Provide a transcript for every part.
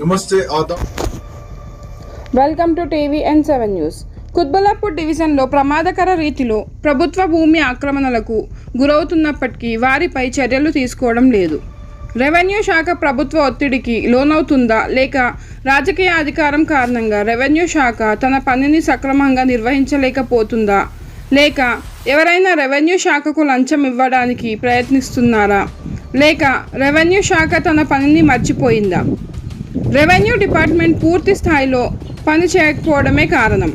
నమస్తే ఆదా. Welcome to TV N seven news. Quthbullapur డివిజన్లో ప్రమాదకర రీతిలో ప్రభుత్వ భూమి ఆక్రమణలకు గురవుతున్నప్పటికీ వారిపై చర్యలు తీసుకోవడం లేదు. రెవెన్యూ శాఖ ప్రభుత్వ ఒత్తిడికి లోనవుతుందా లేక రాజకీయ అధికారం కారణంగా రెవెన్యూ శాఖ తన పనిని సక్రమంగా నిర్వహించలేకపోతుందా లేక ఎవరైనా రెవెన్యూ శాఖకు లంచం ఇవ్వడానికి ప్రయత్నిస్తున్నారా లేక రెవెన్యూ శాఖ తన పనిని మర్చిపోయిందా? రెవెన్యూ డిపార్ట్మెంట్ పూర్తి స్థాయిలో పని చేయకపోవడమే కారణం.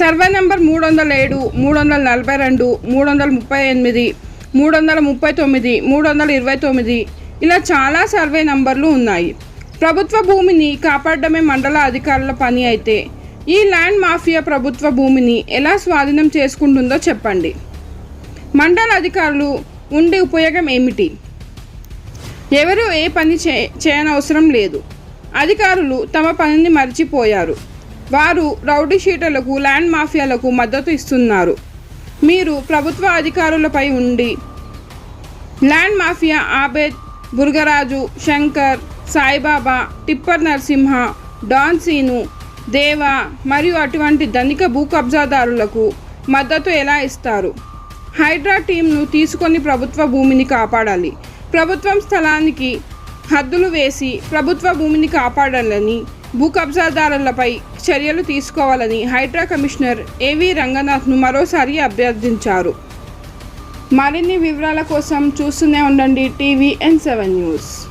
సర్వే నెంబర్ మూడు వందల ఏడు మూడు వందల నలభై రెండు మూడు వందల ముప్పై ఎనిమిది మూడు వందల ముప్పై తొమ్మిది మూడు వందల ఇరవై తొమ్మిది ఇలా చాలా సర్వే నంబర్లు ఉన్నాయి. ప్రభుత్వ భూమిని కాపాడడమే మండల అధికారుల పని అయితే ఈ ల్యాండ్ మాఫియా ప్రభుత్వ భూమిని ఎలా స్వాధీనం చేసుకుంటుందో చెప్పండి. మండల అధికారులు ఉండే ఉపయోగం ఏమిటి? ఎవరు ఏ పని చే చేయనవసరం లేదు. అధికారులు తమ పనిని మర్చిపోయారు. వారు రౌడీ షీటర్లకు ల్యాండ్ మాఫియాలకు మద్దతు ఇస్తున్నారు. మీరు ప్రభుత్వ అధికారులపై ఉండి land mafia Abed Burgaraju Shankar Saibaba tipper Narasimha don Seenu Deva మరియు అటువంటి ధనిక భూ కబ్జాదారులకు మద్దతు ఎలా ఇస్తారు? హైడ్రా టీంను తీసుకొని ప్రభుత్వ భూమిని కాపాడాలి. ప్రభుత్వం స్థలానికి హద్దులు వేసి ప్రభుత్వ భూమిని కాపాడాలని భూ కబ్జాదారులపై చర్యలు తీసుకోవాలని హైడ్రా కమిషనర్ ఏవి రంగనాథ్ను మరోసారి అభ్యర్థించారు. మరిన్ని వివరాల కోసం చూస్తూనే ఉండండి టీవీ ఎన్ సెవెన్ న్యూస్.